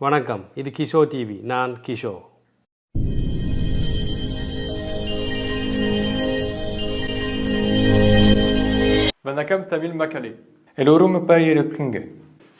வணக்கம். இது கிஷோ டிவி. நான் கிஷோ. வணக்கம் தமிழ் மக்களே. எல்லோரும் எப்படி இருக்கீங்க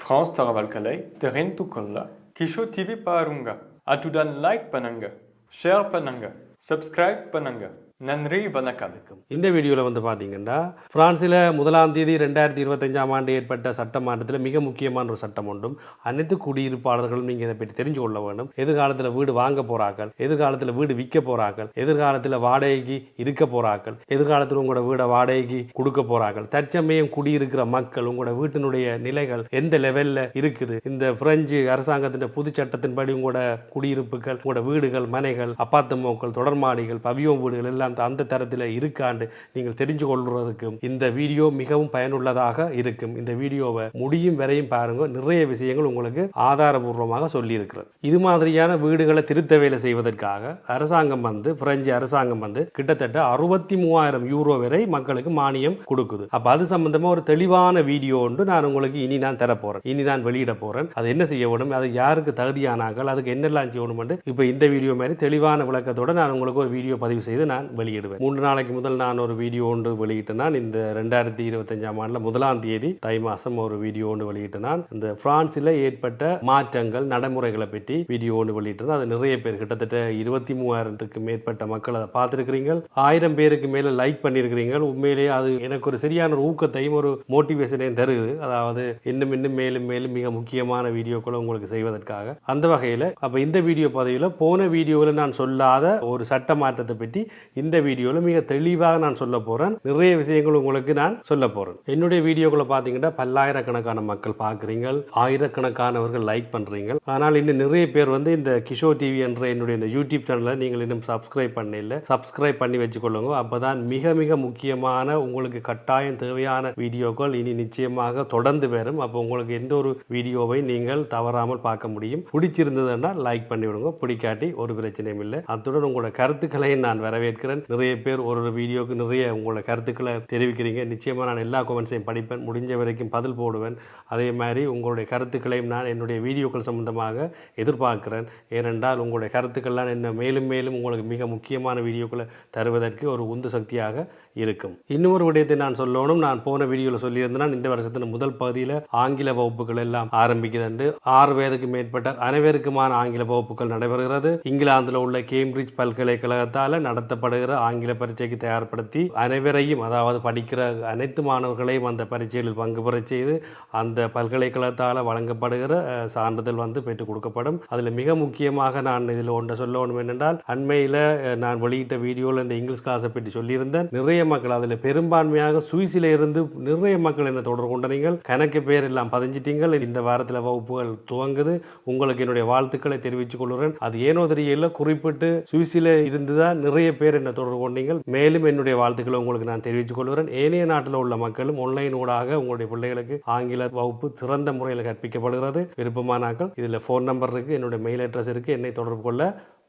ஃப்ரான்ஸ் தகவல்களை தெரிந்து கொள்ள கிஷோ டிவி பாருங்க. அத்துடன் லைக் பண்ணுங்க ஷேர் பண்ணுங்க சப்ஸ்கிரைப் பண்ணுங்க. நன்றி வணக்கம் இந்த வீடியோவில் வந்து பார்த்தீங்கன்னா பிரான்சில் முதலாம் தேதி ரெண்டாயிரத்தி இருபத்தஞ்சாம் ஆண்டு ஏற்பட்ட சட்ட மாற்றத்தில் மிக முக்கியமான ஒரு சட்டம் ஒன்றும் அனைத்து குடியிருப்பாளர்களும் நீங்கள் இதை பற்றி தெரிஞ்சு கொள்ள வேண்டும். எதிர்காலத்தில் வீடு வாங்க போகிறார்கள் எதிர்காலத்தில் வீடு விற்க போகிறார்கள் எதிர்காலத்தில் வாடகைக்கு இருக்க போகிறார்கள் எதிர்காலத்தில் உங்களோட வீடை வாடகைக்கு கொடுக்க போகிறார்கள் தற்சமயம் குடியிருக்கிற மக்கள் உங்களோட வீட்டினுடைய நிலைகள் எந்த லெவலில் இருக்குது? இந்த பிரெஞ்சு அரசாங்கத்தின் புது சட்டத்தின்படி உங்களோட குடியிருப்புகள் உங்களோட வீடுகள் மனைகள் அப்பாத்தம்மோக்கள் தொடர்மாடிகள் பவியோம் வீடுகள் எல்லாம் அந்த தரத்தில் இருக்காண்டு நீங்கள் தெரிஞ்சு கொள்வதற்கும் இந்த வீடியோ மிகவும் பயனுள்ளதாக இருக்கும். இந்த வீடியோவை முடியும் வரையும் பாருங்க. நிறைய விஷயங்கள் உங்களுக்கு ஆதாரபூர்வமாக சொல்லியிருக்கிறது. இது மாதிரியான வீடுகளை திருத்த வேலை செய்வதற்காக அரசாங்கம் வந்து பிரெஞ்சு அரசாங்கம் வந்து கிட்டத்தட்ட அறுபத்தி மூவாயிரம் யூரோ வரை மக்களுக்கு மானியம் கொடுக்குது. அப்போ அது சம்பந்தமாக ஒரு தெளிவான வீடியோ ஒன்று நான் உங்களுக்கு இனி நான் தரப்போகிறேன் இனி நான் வெளியிட போறேன். அது என்ன செய்ய வேணும்? அது யாருக்கு தகுதியானார்கள்? அதுக்கு என்னெல்லாம் செய்யணும் இப்போ இந்த வீடியோ மாதிரி தெளிவான விளக்கத்தோட நான் உங்களுக்கு ஒரு வீடியோ பதிவு செய்து நான் வெளியிடுவேன். மூன்று நாளைக்கு முதல் நான் ஒரு வீடியோ ஒன்று வெளியிட்டேன் நான் இந்த ரெண்டாயிரத்தி இருபத்தஞ்சாம் ஆண்டுல முதலாம் தேதி தை மாசம் ஒரு வீடியோ ஒன்று வெளியிட்டேன் நான் இந்த பிரான்சில் ஏற்பட்ட மாற்றங்கள் நடைமுறைகளை பற்றி வீடியோ ஒன்று வெளியிட்டேன் அது நிறைய பேர் கிட்டத்தட்ட இருபத்தி மூவாயிரத்துக்கு மேற்பட்ட மக்கள் அதை பார்த்துருக்கிறீங்க ஆயிரம் பேருக்கு மேலே லைக் பண்ணியிருக்கிறீங்க உண்மையிலேயே அது எனக்கு ஒரு சரியான ஒரு ஊக்கத்தையும் ஒரு மோட்டிவேஷனையும் தருது. அதாவது இன்னும் இன்னும் மேலும் மேலும் மிக முக்கியமான வீடியோக்களை உங்களுக்கு செய்வதற்காக. அந்த வகையில் அப்போ இந்த வீடியோ பதவியில் போன வீடியோவில் நான் சொல்லாத ஒரு சட்ட மாற்றத்தை பற்றி இந்த வீடியோவில் மிக தெளிவாக நான் சொல்ல போகிறேன் நிறைய விஷயங்கள் உங்களுக்கு நான் சொல்ல போகிறேன் என்னுடைய வீடியோக்களை பார்த்தீங்கன்னா பல்லாயிரக்கணக்கான மக்கள் பார்க்குறீங்க ஆயிரக்கணக்கானவர்கள் லைக் பண்ணுறீங்க ஆனால் இன்னும் நிறைய பேர் வந்து இந்த கிஷோ டிவி என்ற என்னுடைய இந்த யூடியூப் சேனலை நீங்கள் இன்னும் சப்ஸ்கிரைப் பண்ணல. சப்ஸ்கிரைப் பண்ணி வச்சுக்கொள்ளுங்க. அப்போ தான் மிக மிக முக்கியமான உங்களுக்கு கட்டாயம் தேவையான வீடியோக்கள் இனி நிச்சயமாக தொடர்ந்து வரும். அப்போ உங்களுக்கு எந்த ஒரு வீடியோவை நீங்கள் தவறாமல் பார்க்க முடியும். பிடிச்சிருந்ததுன்னா லைக் பண்ணிவிடுங்க. பிடிக்காட்டி ஒரு பிரச்சனையும் இல்லை. அத்துடன் உங்களோட கருத்துக்களை நான் வரவேற்கிறேன். நிறைய பேர் ஒரு ஒரு வீடியோக்கு நிறைய உங்களோட கருத்துக்களை தெரிவிக்கிறீங்க. நிச்சயமாக நான் எல்லா கமெண்ட்ஸையும் படிப்பேன். முடிஞ்ச வரைக்கும் பதில் போடுவேன். அதே மாதிரி உங்களுடைய கருத்துக்களையும் நான் என்னுடைய வீடியோக்கள் சம்பந்தமாக எதிர்பார்க்கிறேன். ஏனென்றால் உங்களுடைய கருத்துக்கள்லாம் என்ன மேலும் மேலும் உங்களுக்கு மிக முக்கியமான வீடியோக்களை தருவதற்கு ஒரு உந்து சக்தியாக இருக்கும். இன்னொரு விடயத்தை நான் சொல்லணும். நான் போன வீடியோவில் சொல்லியிருந்தேன். இந்த வருஷத்தின் முதல் பகுதியில் ஆங்கில வகுப்புகள் எல்லாம் ஆரம்பிக்கிறது ஆறு வயதுக்கு மேற்பட்ட அனைவருக்குமான ஆங்கில வகுப்புகள் நடைபெறுகிறது. இங்கிலாந்தில் உள்ள கேம்பிரிட்ஜ் பல்கலைக்கழகத்தால் நடத்தப்படுகிற ஆங்கில பரீட்சைக்கு தயார்படுத்தி அனைவரையும் அதாவது படிக்கிற அனைத்து மாணவர்களையும் அந்த பரீட்சைகளில் பங்கு பெறச் செய்து அந்த பல்கலைக்கழகத்தால் வழங்கப்படுகிற சான்றிதழ் வந்து பெற்றுக் கொடுக்கப்படும். அதில் மிக முக்கியமாக நான் இதில் ஒன்றை சொல்ல வேணும் என்னென்றால் அண்மையில் நான் வெளியிட்ட வீடியோவில் இந்த இங்கிலீஷ் கிளாஸை பற்றி சொல்லியிருந்தேன். நிறைய மக்கள் அதில் பெரும்பான்மையாக சுவிஸில் இருந்து நிறைய மக்கள் என்ன தொடர்பு கொண்ட நீங்கள். கணக்கு பேர் எல்லாம் பதிஞ்சிட்டீங்கள். இந்த வாரத்தில் வகுப்புகள் துவங்குது. உங்களுக்கு என்னுடைய வாழ்த்துக்களை தெரிவித்துக் கொள்கிறேன். அது ஏனோ தெரியல குறிப்பிட்டு சுவிஸில் இருந்து தான் நிறைய பேர் என்ன தொடர்பு கொண்டீங்கள். மேலும் என்னுடைய வாழ்த்துக்களை உங்களுக்கு நான் தெரிவித்துக் கொள்கிறேன். ஏனைய நாட்டில் உள்ள மக்களும் ஆன்லைன் ஊடாக உங்களுடைய பிள்ளைகளுக்கு ஆங்கில வகுப்பு சிறந்த முறையில் கற்பிக்கப்படுகிறது. விருப்பமானாக்கள் இதில் ஃபோன் நம்பர் இருக்குது என்னுடைய மெயில் அட்ரஸ் இருக்குது என்னை தொடர்பு கொள்ள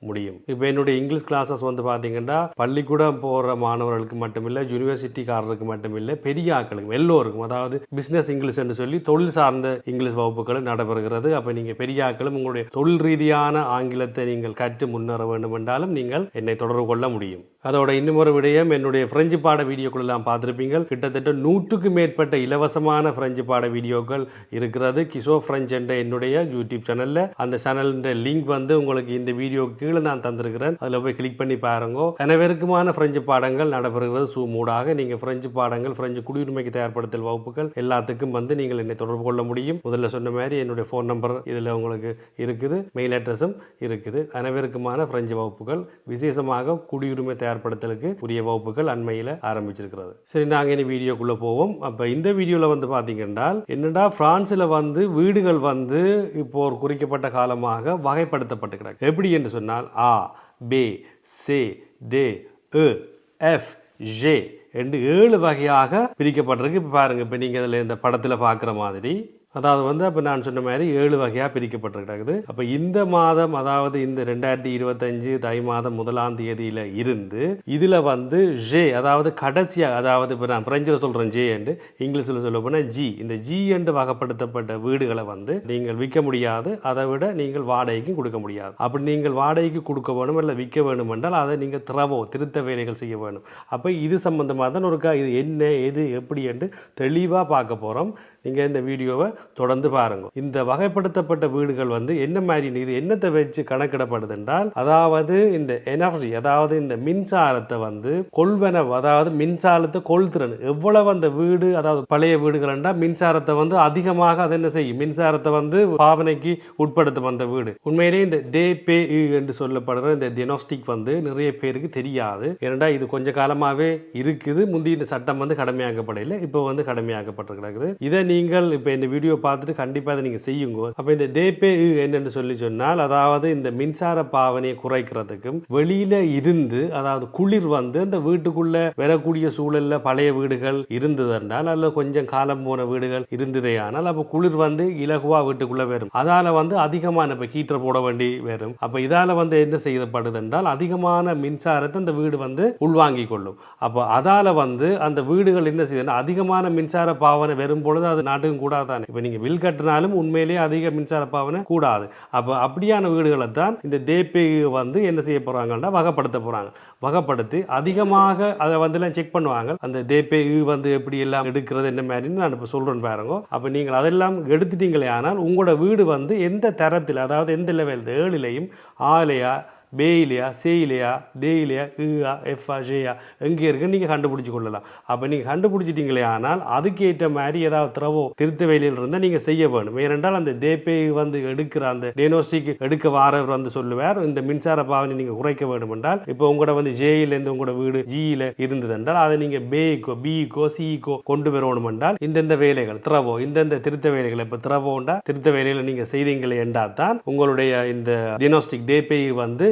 முடியும். இப்போ என்னுடைய இங்கிலீஷ் கிளாஸஸ் வந்து பார்த்தீங்கன்னா பள்ளிக்கூடம் போகிற மாணவர்களுக்கு மட்டுமில்லை யூனிவர்சிட்டிக்காரருக்கு மட்டுமில்லை பெரிய ஆக்களுக்கும் எல்லோருக்கும். அதாவது பிஸ்னஸ் இங்கிலீஷ் என்று சொல்லி தொழில் சார்ந்த இங்கிலீஷ் வகுப்புகளும் நடைபெறுகிறது. அப்போ நீங்கள் பெரிய ஆட்களும் உங்களுடைய தொழில் ரீதியான ஆங்கிலத்தை நீங்கள் கற்று முன்னேற வேண்டும் என்றாலும் நீங்கள் என்னை தொடர்பு கொள்ள முடியும். அதோட இன்னுமொரு விடயம் என்னுடைய பிரெஞ்சு பாட வீடியோக்கள் எல்லாம் பார்த்துருப்பீங்க கிட்டத்தட்ட நூற்றுக்கு மேற்பட்ட இலவசமான பிரெஞ்சு பாட வீடியோக்கள் இருக்கிறது. கிஷோ பிரெஞ்ச் என்ற என்னுடைய யூடியூப் சேனலில் அந்த சேனலின் லிங்க் வந்து உங்களுக்கு இந்த வீடியோக்கு கீழே நான் தந்திருக்கிறேன். அதில் போய் கிளிக் பண்ணி பாருங்க. அனைவருக்குமான பிரெஞ்சு பாடங்கள் நடைபெறுகிறது. சூமூடாக நீங்கள் பிரெஞ்சு பாடங்கள் பிரெஞ்சு குடியுரிமைக்கு தயார்படுத்தல் வகுப்புகள் எல்லாத்துக்கும் வந்து நீங்கள் என்னை தொடர்பு கொள்ள முடியும். முதல்ல சொன்ன மாதிரி என்னுடைய ஃபோன் நம்பர் இதில் உங்களுக்கு இருக்குது. மெயில் அட்ரஸும் இருக்குது. அனைவருக்குமான பிரெஞ்சு வகுப்புகள் விசேஷமாக குடியுரிமை தயார்படுத்தலுக்கு உரிய வகுப்புகள் அண்மையில் ஆரம்பிச்சிருக்கிறது. சரி நாங்கள் இனி வீடியோக்குள்ளே போவோம். அப்போ இந்த வீடியோவில் வந்து பார்த்தீங்கன்னா என்னடா பிரான்ஸில் வந்து வீடுகள் வந்து இப்போ ஒரு குறிக்கப்பட்ட காலமாக வகைப்படுத்தப்பட்டு கிடக்கு எப்படி என்று சொன்னால் A B C D E F J என்று ஏழு வகையாக பிரிக்கப்பட்டிருக்கு. இப்போ பாருங்க இப்போ நீங்கள் இதில் இந்த படத்தில் பார்க்குற மாதிரி அதாவது வந்து அப்போ நான் சொன்ன மாதிரி ஏழு வகையாக பிரிக்கப்பட்டிருக்கிறது. அப்போ இந்த மாதம் அதாவது இந்த ரெண்டாயிரத்தி இருபத்தஞ்சு தை மாதம் முதலாம் தேதியில் இருந்து இதில் வந்து ஜே அதாவது கடைசியாக அதாவது இப்போ நான் பிரெஞ்சில் சொல்கிறேன் ஜே என்று இங்கிலீஷில் சொல்ல போனால் ஜி இந்த ஜி என்று வகைப்படுத்தப்பட்ட வீடுகளை வந்து நீங்கள் விற்க முடியாது அதை விட நீங்கள் வாடகைக்கும் கொடுக்க முடியாது. அப்படி நீங்கள் வாடகைக்கு கொடுக்க வேணும் இல்லை விற்க வேணும் என்றால் அதை நீங்கள் திரவோ திருத்த வேலைகள் செய்ய வேணும். அப்போ இது சம்மந்தமாக தான் ஒருக்கா இது என்ன எது எப்படி என்று தெளிவாக பார்க்க போகிறோம் நீங்கள் இந்த வீடியோவை தொடர்ந்து பாருங்க. இந்த வகைப்படுத்தப்பட்ட வீடுகள் வந்து என்ன மாதிரி இது என்னத்தை வச்சு கணக்கிடப்படுது என்றால் அதாவது இந்த எனர்ஜி அதாவது இந்த மின்சாரத்தை வந்து கொள்வனவு அதாவது மின்சாரத்தை கொள்திறன். எவ்வளவு அந்த வீடு அதாவது பழைய வீடுகள் என்றால் மின்சாரத்தை வந்து அதிகமாக அது என்ன செய்யும்? மின்சாரத்தை வந்து பாவனைக்கு உட்படுத்தும் அந்த வீடு. உண்மையிலேயே இந்த டே பே என்று சொல்லப்படுற இந்த டெனோஸ்டிக் வந்து நிறைய பேருக்கு தெரியாது. ஏன்னா இது கொஞ்ச காலமாகவே இருக்குது. முந்தி இந்த சட்டம் வந்து கடமையாக்கப்படையில் இப்போ வந்து கடமையாக்கப்பட்டிருக்கிறது இதை நீங்கள் இப்போ இந்த வீடியோ பார்த்துட்டு கண்டிப்பாக அதை நீங்கள் செய்யுங்க. அப்போ இந்த தேப்பே என்னன்னு சொல்லி சொன்னால் அதாவது இந்த மின்சார பாவனையை குறைக்கிறதுக்கும் வெளியில இருந்து அதாவது குளிர் வந்து அந்த வீட்டுக்குள்ள வரக்கூடிய சூழல்ல பழைய வீடுகள் இருந்தது என்றால் கொஞ்சம் காலம் போன வீடுகள் இருந்ததே ஆனால் அப்போ குளிர் வந்து இலகுவா வீட்டுக்குள்ள வரும். அதால வந்து அதிகமான இப்போ ஹீட்டர் போட வேண்டி வரும். அப்போ இதால வந்து என்ன செய்யப்படுது என்றால் அதிகமான மின்சாரத்தை இந்த வீடு வந்து உள்வாங்கிக் கொள்ளும். அப்போ அதால வந்து அந்த வீடுகள் என்ன செய்யுதுன்னா அதிகமான மின்சார பாவனை வரும் பொழுது அது நாட்டுக்கும் கூடாதானே? இப்போ இப்போ நீங்கள் வில் கட்டினாலும் உண்மையிலேயே அதிக மின்சார பாவனை கூடாது. அப்போ அப்படியான வீடுகளை தான் இந்த தேப்பே வந்து என்ன செய்ய போகிறாங்கன்னா வகைப்படுத்த போகிறாங்க வகைப்படுத்தி அதிகமாக அதை வந்து செக் பண்ணுவாங்க. அந்த தேப்பே வந்து எப்படி எல்லாம் எடுக்கிறது என்ன மாதிரின்னு நான் இப்போ சொல்கிறேன் பாருங்க. அப்போ நீங்கள் அதெல்லாம் எடுத்துட்டீங்களே ஆனால் உங்களோட வீடு வந்து எந்த தரத்தில் அதாவது எந்த லெவல் ஏழுலையும் பே இல்லையா சே இல்லையா தே இல்லையா இஆ எஃப்ஆ ஜேயா எங்கே இருக்குன்னு நீங்கள் கண்டுபிடிச்சி கொள்ளலாம். அப்போ நீங்கள் கண்டுபிடிச்சிட்டிங்களே ஆனால் அதுக்கேற்ற மாதிரி ஏதாவது திரவம் திருத்த வேலையில் இருந்தால் நீங்கள் செய்ய வேணும். ஏனென்றால் அந்த தேப்பே வந்து எடுக்கிற அந்த டேனோஸ்டிக் எடுக்க வாரவர் வந்து சொல்லுவார் இந்த மின்சார பாவனை நீங்கள் குறைக்க வேண்டும் என்றால் இப்போ உங்களோட வந்து ஜேயிலேருந்து உங்களோட வீடு ஜியில் இருந்தது என்றால் அதை நீங்கள் பேக்கோ பிஇக்கோ சிஇக்கோ கொண்டு வரணும் என்றால் இந்தந்த வேலைகள் திரவோ இந்தந்த திருத்த வேலைகள் இப்போ திரவோண்டா திருத்த வேலையில் நீங்கள் செய்தீங்களே என்றால் தான் உங்களுடைய இந்த டினோஸ்டிக் தேப்பே வந்து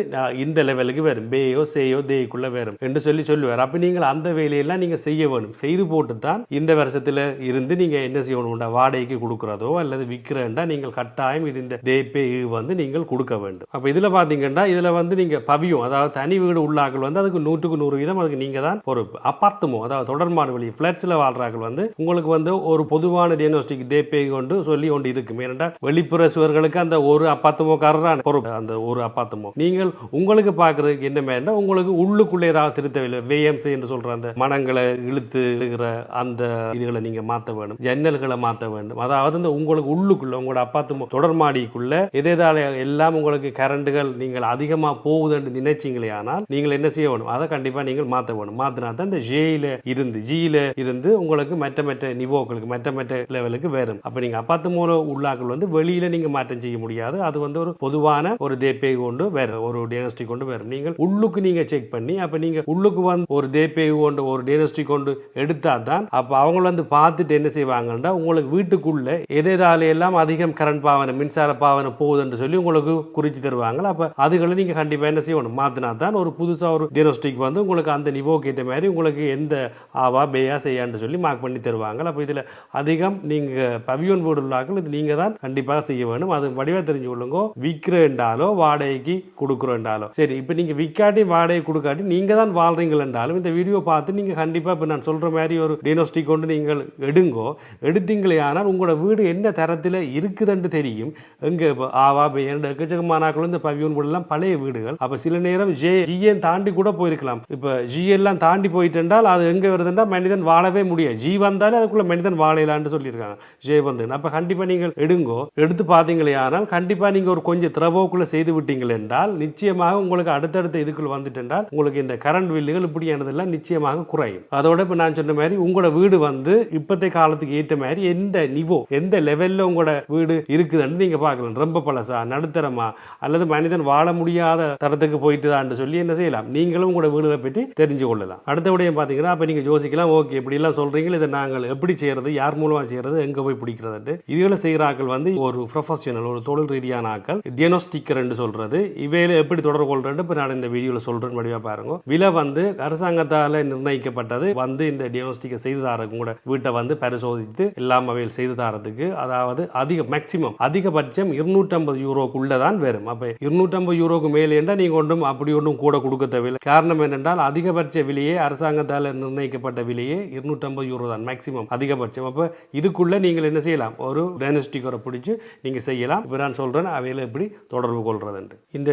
இந்த லெவலுக்கு வரும். பேயோ சேயோ தேய்க்குள்ளே வரும். என்று சொல்லி சொல்லுவார். அப்போ நீங்கள் அந்த வேலையெல்லாம் நீங்கள் செய்ய வேணும். செய்து போட்டு தான் இந்த வருஷத்தில் இருந்து நீங்கள் என்ன செய்யணும்டா வாடகைக்கு கொடுக்குறதோ அல்லது விற்கிறேன்டா நீங்கள் கட்டாயம் இது இந்த தேப்பே வந்து நீங்கள் கொடுக்க வேண்டும். அப்போ இதில் பார்த்தீங்கன்னா இதில் வந்து நீங்கள் பவியும் அதாவது தனி வீடு உள்ளாக்கள் வந்து அதுக்கு நூற்றுக்கு நூறு வீதம் அதுக்கு நீங்கள் தான் பொறுப்பு. அப்பார்த்தமோ அதாவது தொடர்பான வழி ஃப்ளாட்ஸில் வாழ்கிறார்கள் வந்து உங்களுக்கு வந்து ஒரு பொதுவான டியனோஸ்டிக் தேப்பே கொண்டு சொல்லி கொண்டு இருக்கும். ஏனென்றால் வெளிப்புற சுவர்களுக்கு அந்த ஒரு அப்பாத்தமோ கர்றான் பொறுப்பு. அந்த ஒரு அப்பாத்தமோ நீங்கள் உங்களுக்கு பார்க்குறதுக்கு என்ன வேண்டாம் உங்களுக்கு உள்ளுக்குள்ளே ஏதாவது திருத்தவில்லை வேஎம்சி என்று சொல்ற அந்த மனங்களை இழுத்து இழுக்கிற அந்த இதுகளை நீங்க மாற்ற வேண்டும். ஜன்னல்களை மாற்ற வேண்டும். அதாவது இந்த உங்களுக்கு உள்ளுக்குள்ள உங்களோட அப்பாத்து தொடர்மாடிக்குள்ளே எதேதால எல்லாம் உங்களுக்கு கரண்டுகள் நீங்கள் அதிகமா போகுதுன்னு நினைச்சீங்களே ஆனால் நீங்கள் என்ன செய்ய வேணும் அதை கண்டிப்பா நீங்கள் மாற்ற வேணும் மாற்றினா தான் இந்த ஜேயில் இருந்து ஜியில் இருந்து உங்களுக்கு மற்ற மற்ற நிவோக்களுக்கு மற்ற மற்ற லெவலுக்கு வரும். அப்ப நீங்க அப்பாத்து மூல உள்ளாக்கள் வந்து வெளியில நீங்க மாற்றம் செய்ய முடியாது. அது வந்து ஒரு பொதுவான ஒரு தேப்பை கொண்டு வேற ஒரு டைனஸ்டி கொண்டு வரும் நீங்கள் உள்ளுக்கு நீங்க செக் பண்ணி அப்ப நீங்க உள்ளுக்கு வந்து ஒரு தேப்பே கொண்டு ஒரு டைனஸ்டி கொண்டு எடுத்தா தான் அப்ப அவங்க வந்து பார்த்துட்டு என்ன செய்வாங்கன்னா உங்களுக்கு வீட்டுக்குள்ள எதேதால எல்லாம் அதிகம் கரண்ட் பாவனை மின்சார பாவனை போகுதுன்னு சொல்லி உங்களுக்கு குறிச்சு தருவாங்க அப்ப அதுகளை நீங்க கண்டிப்பா என்ன செய்யணும் மாத்தினா தான் ஒரு புதுசா ஒரு டியனோஸ்டிக் வந்து உங்களுக்கு அந்த நிவோக்கு ஏற்ற மாதிரி உங்களுக்கு எந்த ஆவா பேயா செய்யான்னு சொல்லி மார்க் பண்ணி தருவாங்க அப்போ இதில் அதிகம் நீங்கள் பவியோன் போர்டு உள்ளாக்கள் இது நீங்கள் தான் கண்டிப்பாக செய்ய வேணும். அது வடிவாக தெரிஞ்சு கொள்ளுங்க விற்கிறேன்டாலோ வாடகைக்கு கொடுக்குறோம் என்றாலும். சரி இப்போ நீங்கள் விற்காட்டி வாடகை கொடுக்காட்டி நீங்கள் தான் வாழ்றீங்களென்றாலும் இந்த வீடியோ பார்த்து நீங்கள் கண்டிப்பாக இப்போ நான் சொல்கிற மாதிரி ஒரு டினோஸ்டிக் கொண்டு நீங்கள் எடுங்கோ எடுத்தீங்களே ஆனால் உங்களோட வீடு என்ன தரத்தில் இருக்குதுன்னு தெரியும். எங்கே இப்போ ஆவா பேண்டு எக்கச்சக்கமானாக்கள் இந்த பவியூன் பழைய வீடுகள். அப்போ சில நேரம் ஜே ஜிஎன் தாண்டி கூட போயிருக்கலாம். இப்போ ஜிஎல்லாம் தாண்டி போயிட்டென்றால் அது எங்கே வருதுன்னா மனிதன் வாழவே முடியாது. ஜி வந்தாலே அதுக்குள்ள மனிதன் வாழையிலான்னு சொல்லியிருக்காங்க. ஜே வந்து அப்போ கண்டிப்பாக நீங்கள் எடுங்கோ. எடுத்து பார்த்தீங்களே ஆனால் கண்டிப்பாக நீங்கள் ஒரு கொஞ்சம் திரவோக்குள்ளே செய்து விட்டீங்கள் என்றால் நிச்சயம் நிச்சயமாக உங்களுக்கு அடுத்தடுத்த இதுக்குள்ள வந்துட்டென்றால் உங்களுக்கு இந்த கரண்ட் பில்லுகள் இப்படியானதெல்லாம் நிச்சயமாக குறையும். அதோட இப்போ நான் சொன்ன மாதிரி உங்களோட வீடு வந்து இப்பத்தை காலத்துக்கு ஏற்ற மாதிரி எந்த நிவோ எந்த லெவலில் உங்களோட வீடு இருக்குதுன்னு நீங்கள் பார்க்கலாம். ரொம்ப பழசா நடுத்தரமா அல்லது மனிதன் வாழ முடியாத தரத்துக்கு போயிட்டுதான்னு சொல்லி என்ன செய்யலாம்? நீங்களும் உங்களோட வீடுகளை பற்றி தெரிஞ்சு கொள்ளலாம். அடுத்த விடயம் பார்த்தீங்கன்னா அப்போ நீங்கள் யோசிக்கலாம் ஓகே இப்படிலாம் சொல்கிறீங்க இதை நாங்கள் எப்படி செய்கிறது யார் மூலமாக செய்கிறது எங்கே போய் பிடிக்கிறதுன்ட்டு. இதுகளை செய்கிற ஆட்கள் வந்து ஒரு ப்ரொஃபஷனல் ஒரு தொழில் ரீதியான ஆட்கள் தியனோஸ்டிக்கர்ன்னு சொல்கிறது இவையில எப்படி எப்படி தொடர்பு கொள்றேன்னு இப்போ நான் இந்த வீடியோவில் சொல்கிறேன் வடிவாக பாருங்க. விலை வந்து அரசாங்கத்தால் நிர்ணயிக்கப்பட்டது வந்து இந்த டியோஸ்டிக்கை செய்து தாரக்கு கூட வீட்டை வந்து பரிசோதித்து எல்லாம் அவையில் செய்து தாரதுக்கு அதாவது அதிக மேக்சிமம் அதிகபட்சம் இருநூற்றம்பது யூரோக்குள்ளே தான் வரும். அப்போ இருநூற்றம்பது யூரோக்கு மேலே என்றால் நீங்கள் ஒன்றும் அப்படி ஒன்றும் கூட கொடுக்க தேவையில்லை. காரணம் என்னென்றால் அதிகபட்ச விலையே அரசாங்கத்தால் நிர்ணயிக்கப்பட்ட விலையே இருநூற்றம்பது யூரோ தான் மேக்சிமம் அதிகபட்சம். அப்போ இதுக்குள்ளே நீங்கள் என்ன செய்யலாம்? ஒரு டயனோஸ்டிக்கரை பிடிச்சி நீங்கள் செய்யலாம். இப்போ நான் சொல்கிறேன் அவையில் எப்படி தொடர்பு கொள்றதுன்ட்டு. இந்த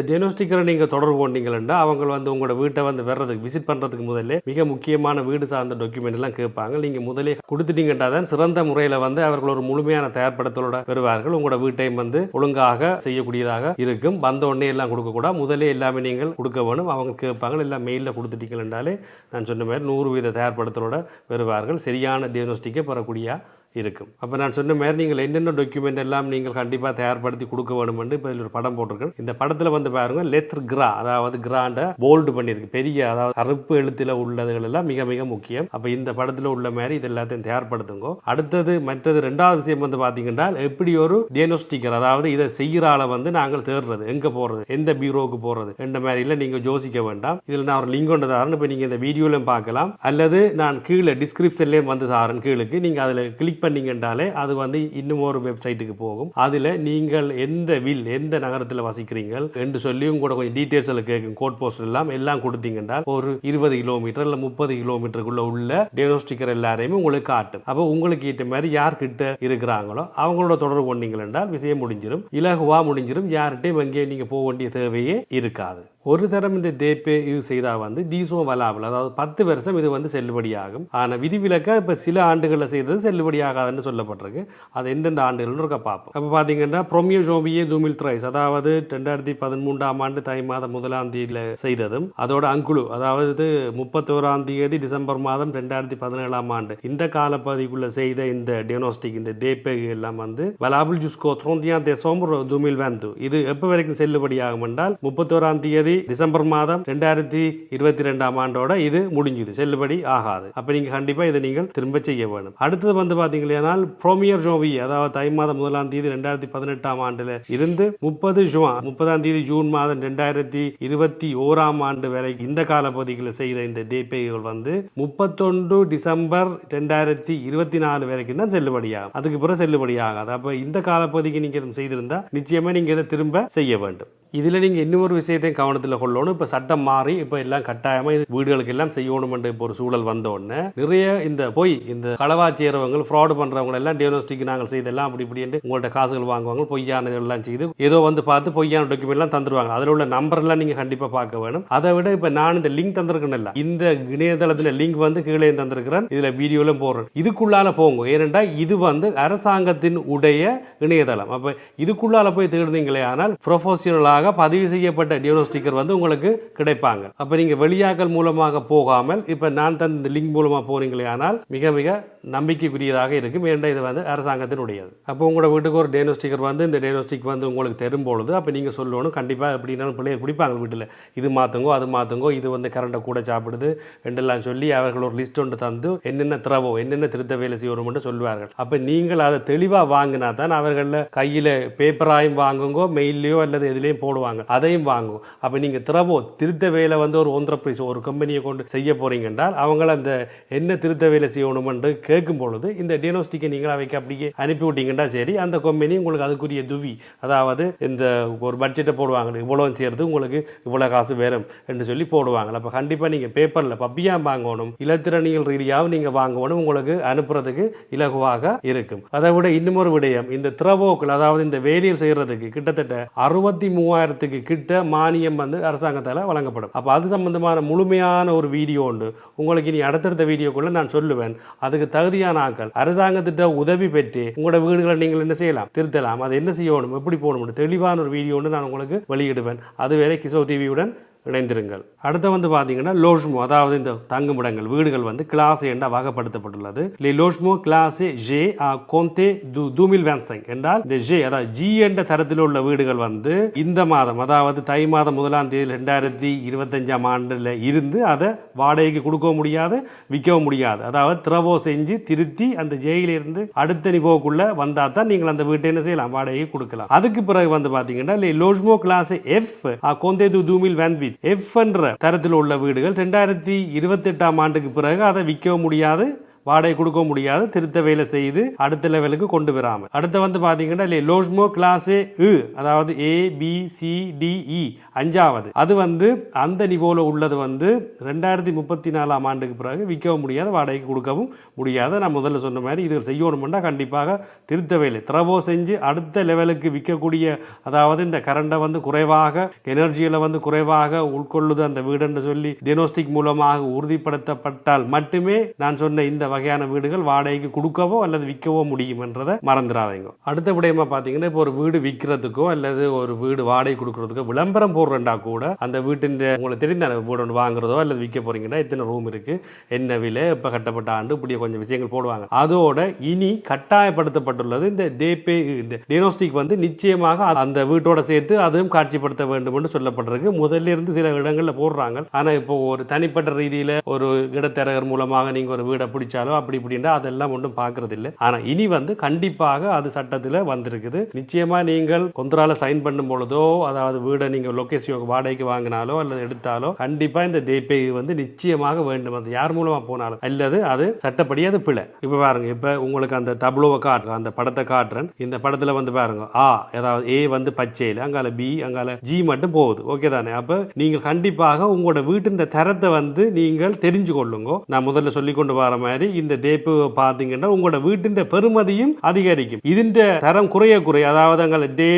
டயனோஸ்டிக்கரை நீங்கள் தொடர்பு கொண்டீங்கன்னா அவங்க வந்து உங்களோட வீட்டை வந்து வர்றதுக்கு விசிட் பண்ணுறதுக்கு முதல்ல மிக முக்கியமான வீடு சார்ந்த டாக்குமெண்ட் எல்லாம் கேட்பாங்க. நீங்கள் முதலே கொடுத்துட்டீங்கன்னா தான் சிறந்த முறையில் வந்து அவர்கள் ஒரு முழுமையான தயார்படுத்தலோட வருவார்கள் உங்களோட வீட்டையும் வந்து ஒழுங்காக செய்யக்கூடியதாக இருக்கும். வந்த உடனே எல்லாம் கொடுக்கக்கூடாது முதலே எல்லாமே நீங்கள் கொடுக்க வேணும். அவங்க கேட்பாங்க. எல்லாம் மெயிலில் கொடுத்துட்டீங்கன்னாலே நான் சொன்ன மாதிரி நூறு வீத தயார்படுத்தலோட வருவார்கள் சரியான டியக்னோஸ்டிக்கை பெறக்கூடிய இருக்கும். அப்போ நான் சொன்ன மாதிரி நீங்கள் என்னென்ன டாக்குமெண்ட் எல்லாம் நீங்கள் கண்டிப்பாக தயார்படுத்தி கொடுக்க வேணும்னு இப்போ இதில் ஒரு படம் போட்டிருக்கேன். இந்த படத்தில் வந்து பாருங்க லெத்தர் கிரா அதாவது கிராண்டை போல்டு பண்ணியிருக்கு. பெரிய அதாவது கருப்பு எழுத்தில் உள்ளதுகள் எல்லாம் மிக மிக முக்கியம். அப்போ இந்த படத்தில் உள்ள மாதிரி இது எல்லாத்தையும் தயார்படுத்துங்க. அடுத்தது மற்றது ரெண்டாவது விஷயம் வந்து பார்த்தீங்கன்னா எப்படி ஒரு டியனோஸ்டிக்கர் அதாவது இதை செய்கிற ஆளை வந்து நாங்கள் தேடுறது எங்கே போகிறது எந்த பீரோவுக்கு போகிறது என்ற மாதிரிலாம் நீங்கள் யோசிக்க வேண்டாம். இதில் நான் ஒரு லிங்க் ஒன்று தாரேன் இப்போ நீங்கள் இந்த வீடியோலையும் பார்க்கலாம். அல்லது நான் கீழே டிஸ்கிரிப்ஷன்லேயும் வந்து தாரேன் கீழுக்கு. நீங்கள் அதில் கிளிக் பண்ணீங்கன்றாலே அது வந்து இன்னும் ஒரு வெப்சைட்டுக்கு போகும். அதில் நீங்கள் எந்த வில் எந்த நகரத்தில் வசிக்கிறீங்கள் என்று சொல்லியும் கூட கொஞ்சம் டீட்டெயில்ஸில் கேட்கும் கோட் போஸ்ட் எல்லாம் எல்லாம் கொடுத்தீங்கன்னா ஒரு இருபது கிலோமீட்டர் இல்லை முப்பது கிலோமீட்டருக்குள்ள உள்ள டியனோஸ்டிக்கர் எல்லாரையுமே உங்களுக்கு காட்டும். அப்போ உங்களுக்கு ஏற்ற மாதிரி யார்கிட்ட இருக்கிறாங்களோ அவங்களோட தொடர்பு கொண்டீங்கள் என்றால் விஷயம் முடிஞ்சிடும் இலகுவா முடிஞ்சிடும் யார்கிட்டையும் எங்கேயும் நீங்கள் போக வேண்டிய தேவையே இருக்காது. ஒரு தரம் இந்த தேப்பே யூஸ் செய்தால் வந்து டீசோ வலாபிள் அதாவது பத்து வருஷம் இது வந்து செல்லுபடியாகும். ஆனால் விதிவிலக்காக இப்போ சில ஆண்டுகளில் செய்தது செல்லுபடியாகாதுன்னு சொல்லப்பட்டிருக்கு. அது எந்தெந்த ஆண்டுகள்னு இருக்க பார்ப்போம். அப்போ பார்த்தீங்கன்னா ப்ரொமியோ ஜோபியே தூமில் த்ரைஸ் அதாவது ரெண்டாயிரத்தி பதிமூன்றாம் ஆண்டு தை மாதம் முதலாம் தேதியில் செய்ததும் அதோட அங்குழு அதாவது முப்பத்தோராம் தேதி டிசம்பர் மாதம் ரெண்டாயிரத்தி பதினேழாம் ஆண்டு இந்த காலப்பகுதிக்குள்ளே செய்த இந்த டியனோஸ்டிக் இந்த தேப்பே எல்லாம் வந்து வலாபுல் ஜுஸ்கோ த்ரோந்தியா தேசோம் தூமில் வந்து இது எப்போ வரைக்கும் செல்லுபடியாகும் என்றால் முப்பத்தோராம் தேதி டிசம்பர் மாதம் ரெண்டாயிரத்தி இருபத்தி ரெண்டாம் ஆண்டோட இது முடிஞ்சுது. செல்லுபடி ஆகாது. அப்ப நீங்க கண்டிப்பா இதை நீங்கள் திரும்ப செய்ய வேண்டும். அடுத்தது வந்து பாத்தீங்கன்னா ப்ரோமியர் ஜோவி அதாவது தை மாதம் முதலாம் தேதி ரெண்டாயிரத்தி பதினெட்டாம் ஆண்டுல இருந்து முப்பது ஜூன் முப்பதாம் தேதி ஜூன் மாதம் ரெண்டாயிரத்தி இருபத்தி ஓராம் ஆண்டு வரை இந்த காலப்பகுதிகளில் செய்த இந்த டேப்பேகள் வந்து முப்பத்தொன்று டிசம்பர் ரெண்டாயிரத்தி இருபத்தி நாலு வரைக்கும் தான் செல்லுபடியாகும். அதுக்கு பிறகு செல்லுபடியாகாது அப்ப இந்த காலப்பகுதிக்கு நீங்க இதை செய்திருந்தா நிச்சயமா நீங்க இதை திரும்ப செய்ய வேண்டும். இதில் நீங்கள் இன்னொரு விஷயத்தையும் கவனத்தில் கொள்ளணும். இப்போ சட்டம் மாறி இப்போ எல்லாம் கட்டாயமாக இது வீடுகளுக்கு எல்லாம் செய்யணுமென்ற இப்போ ஒரு சூழல் வந்த உடனே நிறைய இந்த போய் இந்த களவா செய்கிறவங்க ஃப்ராடு பண்ணுறவங்க எல்லாம் டியக்னோஸ்டிக் நாங்கள் செய்தெல்லாம் அப்படி இப்படி என்று உங்கள்கிட்ட காசுகள் வாங்குவாங்க பொய்யான இதெல்லாம் செய்து ஏதோ வந்து பார்த்து பொய்யான டாக்குமெண்ட்லாம் தந்துருவாங்க. அதில் உள்ள நம்பர்லாம் நீங்கள் கண்டிப்பாக பார்க்க வேணும். அதை விட இப்போ நான் இந்த லிங்க் தந்திருக்கேன்ல இந்த இணையதளத்தில் லிங்க் வந்து கீழே தந்திருக்கிறேன். இதில் வீடியோலாம் போடுறேன். இதுக்குள்ளால போங்க. ஏனென்றால் இது வந்து அரசாங்கத்தின் உடைய இணையதளம். அப்போ இதுக்குள்ளால போய் தேடுனீங்களே ஆனால் ப்ரொஃபஷனலாக பதிவு செய்யப்பட்ட டியோனோஸ்டிக்கர் வந்து உங்களுக்கு கிடைப்பாங்க. அப்போ நீங்கள் வெளியாக்கள் மூலமாக போகாமல் இப்போ நான் தந்த இந்த லிங்க் மூலமாக போனீங்களே ஆனால் மிக மிக நம்பிக்கைக்குரியதாக இருக்கும். ஏன்டா இது வந்து அரசாங்கத்தினுடையது. அப்போ உங்களோட வீட்டுக்கு ஒரு டேனோஸ்டிக்கர் வந்து இந்த டேனோஸ்டிக் வந்து உங்களுக்கு தரும் பொழுது அப்போ நீங்கள் சொல்லணும் கண்டிப்பாக எப்படின்னாலும் பிள்ளையை பிடிப்பாங்க வீட்டில். இது மாற்றுங்கோ அது மாற்றுங்கோ இது வந்து கரண்ட்டை கூட சாப்பிடுது என்றெல்லாம் சொல்லி அவர்கள் ஒரு லிஸ்ட் ஒன்று தந்து என்னென்ன திரவோ என்னென்ன திருத்த வேலை செய்யணும்னு சொல்லுவார்கள் அப்போ நீங்கள் அதை தெளிவாக வாங்கினா தான் அவர்களில் கையில் பேப்பராயும் வாங்குங்கோ மெயிலையோ அல்லது எதுலேயும் போடுவாங்க அதையும் வாங்கும். அப்போ நீங்கள் திரவோ திருத்த வேலை வந்து ஒரு ஒன்றரை ஒரு கம்பெனியை கொண்டு செய்ய போகிறீங்க என்றால் அவங்கள அந்த என்ன திருத்த வேலை செய்யணுமென்று கேட்கும் பொழுது இந்த டியனோஸ்டிக்கை நீங்கள் அவைக்கு அப்படியே அனுப்பி விட்டீங்கன்னா சரி அந்த கம்பெனி உங்களுக்கு அதுக்குரிய துவி அதாவது இந்த ஒரு பட்ஜெட்டை போடுவாங்க இவ்வளோ செய்கிறது உங்களுக்கு இவ்வளோ காசு வேறும் என்று சொல்லி போடுவாங்க அப்போ கண்டிப்பாக நீங்கள் பேப்பரில் பப்பியாக வாங்கணும் இலத்திரனியல் ரீதியாகவும் நீங்கள் வாங்கணும் உங்களுக்கு அனுப்புறதுக்கு இலகுவாக இருக்கும். அதை விட இன்னுமொரு விடயம் இந்த திரவோக்கள் அதாவது இந்த வேலியல் செய்கிறதுக்கு கிட்டத்தட்ட அறுபத்தி மூவாயிரத்துக்கு கிட்ட மானியம் வந்து அரசாங்கத்தால் வழங்கப்படும். அப்போ அது சம்பந்தமான முழுமையான ஒரு வீடியோ உண்டு. உங்களுக்கு இனி அடுத்தடுத்த வீடியோக்குள்ள நான் சொல்லுவேன். அதுக்கு தகுதியான ஆக்கள் அரசாங்கத்திட்ட உதவி பெற்று உங்களோட வீடுகளை நீங்கள் என்ன செய்யலாம்? திருத்தலாம். அது என்ன செய்யணும்? எப்படி போகணும் தெளிவான ஒரு வீடியோ ஒன்று நான் உங்களுக்கு வெளியிடுவேன். அதுவரை கிஷோர் டிவியுடன் இணைந்திருங்கள். அடுத்து வந்து பார்த்தீங்கன்னா லோஷ்மோ அதாவது இந்த தங்குமிடங்கள் வீடுகள் வந்து கிளாஸ் என்ற வகைப்படுத்தப்பட்டுள்ளது. லி லோஷ்மோ கிளாஸே ஜே ஆ கோந்தே து தூமில் வேன்சங் என்றால் இந்த ஜே அதாவது ஜி என்ற தரத்தில் உள்ள வீடுகள் வந்து இந்த மாதம் அதாவது தை மாதம் முதலாம் தேதி ரெண்டாயிரத்தி இருபத்தஞ்சாம் ஆண்டில் இருந்து அதை வாடகைக்கு கொடுக்கவும் முடியாது விற்கவும் முடியாது. அதாவது திரவோ செஞ்சு திருத்தி அந்த ஜெயிலிருந்து அடுத்த நிவோக்குள்ள வந்தா தான் நீங்கள் அந்த வீட்டை என்ன செய்யலாம்? வாடகைக்கு கொடுக்கலாம். அதுக்கு பிறகு வந்து பார்த்தீங்கன்னா லோஷ்மோ கிளாஸ் எஃப் கோந்தே து தூமில் வேன்வித் எஃப் என்ற தரத்தில் உள்ள வீடுகள். ரெண்டாயிரத்தி இருபத்தி எட்டாம் ஆண்டுக்கு பிறகு அதை விற்க முடியாது. வாடகை கொடுக்க முடியாது திருத்த வேலை செய்து அடுத்த லெவலுக்கு கொண்டு வராமல். அடுத்து வந்து பார்த்தீங்கன்னா இல்லை லோஷ்மோ கிளாஸே இ அதாவது A B C D E அஞ்சாவது. அது வந்து அந்த நிவோவில் உள்ளது வந்து ரெண்டாயிரத்தி முப்பத்தி நாலாம் ஆண்டுக்கு பிறகு விற்கவும் முடியாது வாடகைக்கு கொடுக்கவும் முடியாது. நான் முதல்ல சொன்ன மாதிரி இது செய்யணும்னா கண்டிப்பாக திருத்த வேலை. திரவோ செஞ்சு அடுத்த லெவலுக்கு விற்கக்கூடிய அதாவது இந்த கரண்டை வந்து குறைவாக எனர்ஜியில் வந்து குறைவாக உட்கொள்ளுது அந்த வீடுன்னு சொல்லி டெனோஸ்டிக் மூலமாக உறுதிப்படுத்தப்பட்டால் மட்டுமே நான் சொன்ன இந்த வகையான வீடுகள் வாடகைக்கு கொடுக்கவோ அல்லது விற்கவோ முடியும்ன்றதை மறந்துடாதீங்க. அடுத்த விடயமா பார்த்தீங்கன்னா இப்போ ஒரு வீடு விற்கிறதுக்கோ அல்லது ஒரு வீடு வாடகை கொடுக்கறதுக்கோ விளம்பரம் போடுறேன்டா கூட அந்த வீட்டின் உங்களுக்கு தெரிந்த வீடு ஒன்று வாங்குறதோ அல்லது விற்க போறீங்கன்னா இத்தனை ரூம் இருக்கு என்ன விலை இப்போ கட்டப்பட்ட ஆண்டு இப்படி கொஞ்சம் விஷயங்கள் போடுவாங்க. அதோட இனி கட்டாயப்படுத்தப்பட்டுள்ளது இந்த தேபே இந்த டெனோஸ்டிக் வந்து நிச்சயமாக அந்த வீட்டோட சேர்த்து அதுவும் காட்சிப்படுத்த வேண்டும் என்று சொல்லப்பட்டிருக்கு. முதல்ல இருந்து சில இடங்களில் போடுறாங்க. ஆனால் இப்போ ஒரு தனிப்பட்ட ரீதியில் ஒரு இடத்தரகர் மூலமாக நீங்கள் ஒரு வீடை பிடிச்சா பிடிச்சாலோ அப்படி இப்படின்னா அதெல்லாம் ஒன்றும் பார்க்கறது இல்லை ஆனால் இனி வந்து கண்டிப்பாக அது சட்டத்தில் வந்திருக்குது. நிச்சயமா நீங்கள் கொந்தரால சைன் பண்ணும் பொழுதோ அதாவது வீடை நீங்கள் லொக்கேஷன் வாடகைக்கு வாங்கினாலோ அல்லது எடுத்தாலோ கண்டிப்பாக இந்த தேப்பை வந்து நிச்சயமாக வேண்டும். அது யார் மூலமாக போனாலும். அல்லது அது சட்டப்படி அது பிழை. இப்போ பாருங்க இப்போ உங்களுக்கு அந்த தப்ளோவை காட்டுறேன் அந்த படத்தை காட்டுறேன். இந்த படத்தில் வந்து பாருங்க ஆ ஏதாவது ஏ வந்து பச்சையில் அங்கால பி அங்கால ஜி மட்டும் போகுது. ஓகே தானே? அப்போ நீங்கள் கண்டிப்பாக உங்களோட வீட்டின் தரத்தை வந்து நீங்கள் தெரிஞ்சு கொள்ளுங்க நான் முதல்ல சொல்லி கொண்டு வர மாதிரி இந்த தேய்ப்பு பார்த்தீங்கன்னா உங்களோட வீட்டின் பெருமதியும் அதிகரிக்கும். இதன் தரம் குறைய குறைய அதாவது அங்கே தே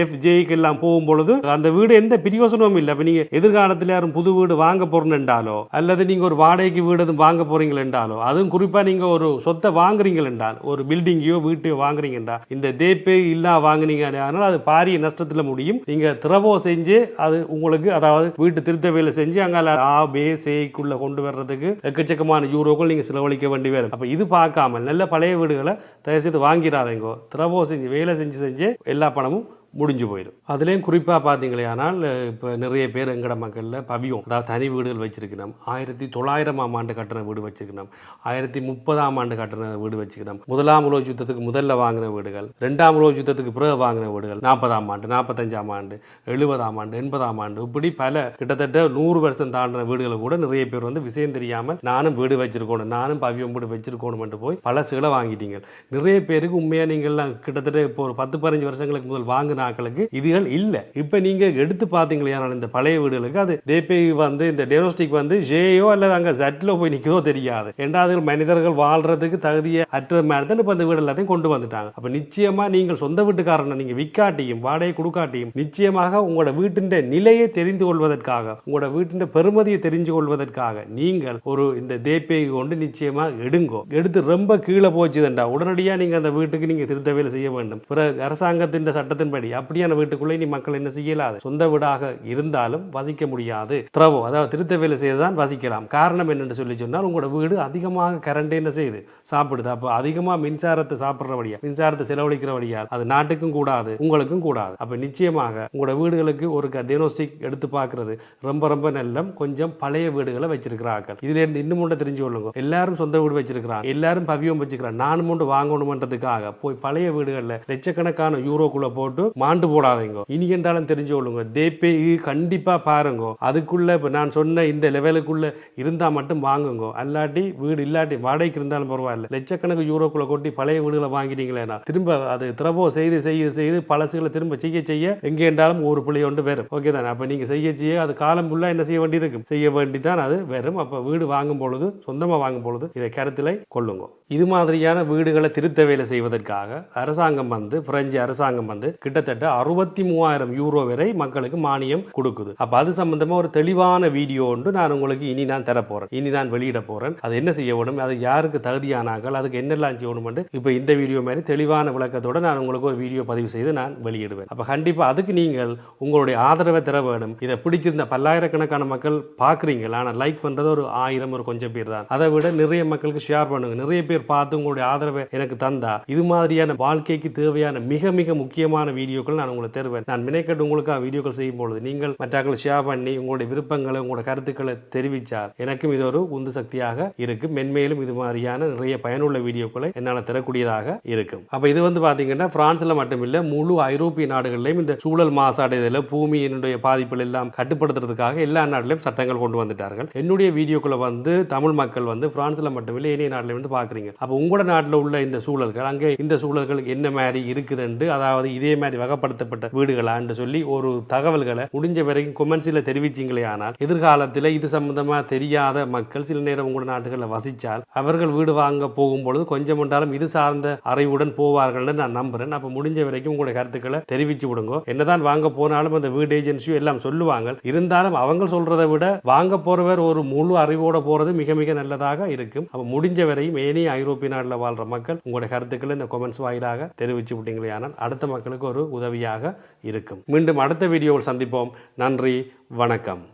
எஃப் ஜேக்கு எல்லாம் போகும்பொழுது அந்த வீடு எந்த பிரியோசனமும் இல்லை. இப்போ நீங்கள் எதிர்காலத்தில் யாரும் புது வீடு வாங்க போறேன்னுண்டாலோ அல்லது நீங்க ஒரு வாடகைக்கு வீடு எதுவும் வாங்க போறீங்களேன்றாலோ அதுவும் குறிப்பாக நீங்க ஒரு சொத்தை வாங்குறீங்களேன்றால் ஒரு பில்டிங்கையோ வீட்டையோ வாங்குறீங்கன்னா இந்த தேய்ப்பே இல்லா வாங்கினீங்கன்னா அது பாரிய நஷ்டத்தில் முடியும். நீங்கள் திரவோ செஞ்சு அது உங்களுக்கு அதாவது வீட்டு திருத்த வேலை செஞ்சு அங்கே ஆ பே சேக்குள்ளே கொண்டு வர்றதுக்கு எக்கச்சக்கமான யூரோக்கள் நீங்கள் செலவழிக்க வேண்டி வரும் அப்போ இது பார்க்காம நல்ல பழைய வீடுகளை தயவு செய்து வாங்கிடாதீங்கோ. திரவோ செஞ்சு வேலை செஞ்சு செஞ்சு எல்லா பணமும் முடிஞ்சு போயிடும். அதுலேயும் குறிப்பாக பார்த்தீங்களே ஆனால் இப்போ நிறைய பேர் எங்கட மக்களில் பவியம் அதாவது தனி வீடுகள் வச்சுருக்கணும். ஆயிரத்தி தொள்ளாயிரமாம் ஆண்டு கட்டின வீடு வச்சுருக்கணும். ஆயிரத்தி முப்பதாம் ஆண்டு கட்டின வீடு வச்சுக்கணும் முதலாம் உலக யுத்தத்துக்கு முதல்ல வாங்கின வீடுகள் ரெண்டாம் உலக யுத்தத்துக்கு பிறகு வாங்கின வீடுகள் நாற்பதாம் ஆண்டு நாற்பத்தஞ்சாம் ஆண்டு எழுபதாம் ஆண்டு எண்பதாம் ஆண்டு இப்படி பல கிட்டத்தட்ட நூறு வருஷம் தாண்டின வீடுகளை கூட நிறைய பேர் வந்து விஷயம் தெரியாமல் நானும் வீடு வச்சிருக்கணும் நானும் பவியம் வீடு வச்சிருக்கணும்னு போய் பல சில வாங்கிட்டீங்க. நிறைய பேருக்கு உண்மையாக நீங்கள்லாம் கிட்டத்தட்ட இப்போ ஒரு பத்து பதினஞ்சு வருஷங்களுக்கு முதல் வாங்கின ஆட்களுக்கு இதுகள் இல்லை. இப்போ நீங்கள் எடுத்து பார்த்தீங்களே இந்த பழைய வீடுகளுக்கு அது தேப்பே வந்து இந்த டெனோஸ்டிக் வந்து ஜேயோ அல்லது அங்கே ஜட்டில் போய் நிற்கதோ தெரியாது. ரெண்டாவது மனிதர்கள் வாழ்றதுக்கு தகுதியை அற்ற மாதிரி தான் இப்போ அந்த வீடு எல்லாத்தையும் கொண்டு வந்துட்டாங்க. அப்போ நிச்சயமாக நீங்கள் சொந்த வீட்டுக்காரனை நீங்கள் விற்காட்டியும் வாடகை கொடுக்காட்டியும் நிச்சயமாக உங்களோட வீட்டின் நிலையை தெரிந்து கொள்வதற்காக உங்களோட வீட்டின் பெருமதியை தெரிஞ்சு கொள்வதற்காக நீங்கள் ஒரு இந்த தேப்பை கொண்டு நிச்சயமாக எடுங்கோ. எடுத்து ரொம்ப கீழே போச்சுதுண்டா. உடனடியாக நீங்கள் அந்த வீட்டுக்கு நீங்கள் திருத்த வேலை செய்ய வேண்டும். பிற அரசாங்கத்தின் சட்டத்தின்படி அப்படியான வீட்டுக்குள்ளே நீ மக்கள் என்ன செய்யலாது? சொந்த வீடாக இருந்தாலும் வசிக்க முடியாது. திரவோ அதாவது திருத்த வேலை செய்து தான் வசிக்கலாம். காரணம் என்னென்னு சொல்லி சொன்னால் உங்களோட வீடு அதிகமாக கரண்ட் என்ன செய்யுது? சாப்பிடுது. அப்போ அதிகமாக மின்சாரத்தை சாப்பிட்ற வழியா மின்சாரத்தை செலவழிக்கிற வழியா அது நாட்டுக்கும் கூடாது உங்களுக்கும் கூடாது. அப்போ நிச்சயமாக உங்களோட வீடுகளுக்கு ஒரு டெனோஸ்டிக் எடுத்து பார்க்கறது ரொம்ப ரொம்ப நல்ல கொஞ்சம் பழைய வீடுகளை வச்சிருக்கிறார்கள். இதுல இருந்து இன்னும் ஒன்று தெரிஞ்சு கொள்ளுங்க. எல்லாரும் சொந்த வீடு வச்சிருக்கிறாங்க. எல்லாரும் பவியம் வச்சுக்கிறாங்க. நானும் ஒன்று வாங்கணுமன்றதுக்காக போய் பழைய வீடுகளில் லட்சக்கணக்கான யூரோக்குள்ள போட்டு மாண்டு போடாதீங்க. இனி என்றாலும் தெரிஞ்சு கொள்ளுங்க தேப்பே கண்டிப்பாக பாருங்க. அதுக்குள்ள இப்போ நான் சொன்ன இந்த லெவலுக்குள்ள இருந்தால் மட்டும் வாங்குங்க. அல்லாட்டி வீடு இல்லாட்டி வாடகைக்கு இருந்தாலும் பரவாயில்ல. லட்சக்கணக்கு யூரோக்குள்ள கொட்டி பழைய வீடுகளை வாங்கிட்டீங்களேனா திரும்ப அது திரவோ செய்து செய்து செய்து பழசுகளை திரும்ப செய்ய செய்ய எங்கே என்றாலும் ஒரு பிள்ளை ஒன்று வரும். ஓகே தானே? அப்போ நீங்கள் செய்ய செய்ய அது காலம் ஃபுல்லாக என்ன செய்ய வேண்டியிருக்கும்? செய்ய வேண்டி தான் அது வரும் அப்போ வீடு வாங்கும் பொழுது சொந்தமாக வாங்கும் பொழுது இதை கருத்தில் கொள்ளுங்க. இது மாதிரியான வீடுகளை திருத்த வேலை செய்வதற்காக அரசாங்கம் வந்து பிரெஞ்சு அரசாங்கம் வந்து கிட்டத்தட்ட அறுபத்தி மூவாயிரம் யூரோ வரை மக்களுக்கு மானியம் கொடுக்குது. அப்ப அது சம்பந்தமா ஒரு தெளிவான வீடியோ ஒன்று நான் உங்களுக்கு இனி நான் தர இனி நான் வெளியிட போறேன். அது என்ன செய்ய வேணும்? அது யாருக்கு தகுதியானார்கள்? அதுக்கு என்னெல்லாம் செய்யணும் இப்போ இந்த வீடியோ மாதிரி தெளிவான விளக்கத்தோட நான் உங்களுக்கு ஒரு வீடியோ பதிவு செய்து நான் வெளியிடுவேன். அப்ப கண்டிப்பா அதுக்கு நீங்கள் உங்களுடைய ஆதரவை தர வேணும். இதை பிடிச்சிருந்த பல்லாயிரக்கணக்கான மக்கள் பார்க்குறீங்க ஆனால் லைக் பண்றது ஒரு ஆயிரம் ஒரு கொஞ்சம் பேர் தான். அதை விட நிறைய மக்களுக்கு ஷேர் பண்ணுங்க. நிறைய பேர் பார்த்து உங்களுடைய ஆதரவை எனக்கு தந்தா. இது மாதிரியான வாழ்க்கைக்கு தேவையான மிக மிக முக்கியமான வீடியோக்கள் நான் உங்களுக்கு தருவேன் நான் மினைக்கட்டு உங்களுக்காக வீடியோக்கள் செய்யும் பொழுது நீங்கள் மற்றாக்களை ஷேர் பண்ணி உங்களுடைய விருப்பங்களை உங்களோட கருத்துக்களை தெரிவித்தால் எனக்கும் இது ஒரு உந்து சக்தியாக இருக்கும். மென்மேலும் இது மாதிரியான நிறைய பயனுள்ள வீடியோக்களை என்னால் தரக்கூடியதாக இருக்கும். அப்போ இது வந்து பார்த்தீங்கன்னா பிரான்ஸில் மட்டுமில்லை முழு ஐரோப்பிய நாடுகளிலையும் இந்த சூழல் மாசாடுதல பூமியினுடைய பாதிப்புகள் எல்லாம் கட்டுப்படுத்துறதுக்காக எல்லா நாட்டிலையும் சட்டங்கள் கொண்டு வந்துட்டார்கள். என்னுடைய வீடியோக்களை வந்து தமிழ் மக்கள் வந்து பிரான்ஸில் மட்டுமில்லை ஏனைய நாட்டில் வந்து பார்க்குறீங்க அப்போ உங்களோட நாட்டில் உள்ள இந்த சூழல்கள் அங்கே இந்த சூழல்கள் என்ன மாதிரி இருக்குதுண்டு அதாவது இதே மாதிரி வகைப்படுத்தப்பட்ட வீடுகளான்னு சொல்லி ஒரு தகவல்களை முடிஞ்ச வரைக்கும் கொமெண்ட்ஸில் தெரிவிச்சிங்களே ஆனால் எதிர்காலத்தில் இது சம்பந்தமாக தெரியாத மக்கள் சில நேரம் உங்களோட நாட்டுகளில் வசித்தால் அவர்கள் வீடு வாங்க போகும்பொழுது கொஞ்சம் என்றாலும் இது சார்ந்த அறிவுடன் போவார்கள்னு நான் நம்புறேன். அப்போ முடிஞ்ச வரைக்கும் உங்களுடைய கருத்துக்களை தெரிவிச்சு விடுங்க. என்னதான் வாங்க போனாலும் அந்த வீடு ஏஜென்சியும் எல்லாம் சொல்லுவாங்க. இருந்தாலும் அவங்க சொல்றதை விட வாங்க போறவர் ஒரு முழு அறிவோட போறது மிக மிக நல்லதாக இருக்கும். அப்போ முடிஞ்ச வரையும் ஏனைய ஐரோப்பிய நாட்டில் வாழ்ற மக்கள் உங்களுடைய கருத்துக்களை இந்த கொமெண்ட்ஸ் வாயிலாக தெரிவிச்சு விட்டீங்களே ஆனால் அடுத்த மக்களுக்கு ஒரு உதவியாக இருக்கும். மீண்டும் அடுத்த வீடியோவில் சந்திப்போம். நன்றி வணக்கம்.